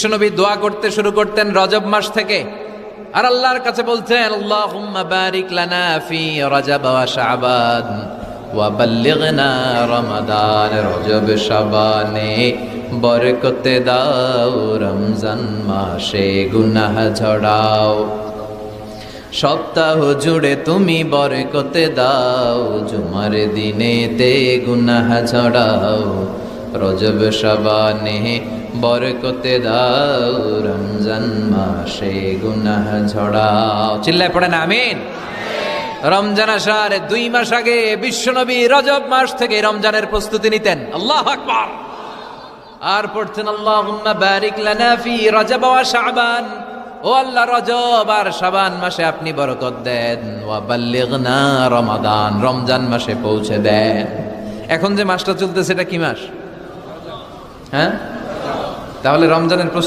বিশ্বনবী দোয়া করতে শুরু করতেন রজব মাস থেকে। আর আল্লাহর কাছে বলতেন, আল্লাহুম্মা বারিক লানা ফি রজব ওয়া শাবান ওয়া বাল্লিগনা রমাদান রজব শাবানে। বরকতে দাও রমজান মাসে গুনাহ ঝড়াও। সপ্তাহ জুড়ে তুমি বরকতে দাও, জুমার দিনেতে গুনাহ ঝড়াও। রজব শাবানে বরকতে দাও, রমজান মাসে গুনাহ ঝড়াও। চিল্লায় পড়েন আমিন? রমজান আসার দুই মাস আগে বিশ্বনবী রজব মাস থেকে রমজানের প্রস্তুতি নিতেন। আল্লাহ আকবার। আর পড়তেন, আল্লাহুম্মা বারিক লানা ফি রজব ওয়া শাবান। ও আল্লাহ, রজব আর শাবান মাসে আপনি বরকত দেন। ওয়া বাল্লিগনা রমাদান, রমজান মাসে পৌঁছে দেন। এখন যে মাসটা চলতেছে, এটা কি মাস? হ্যাঁ? তাহলে রমজানের প্রস্তুতি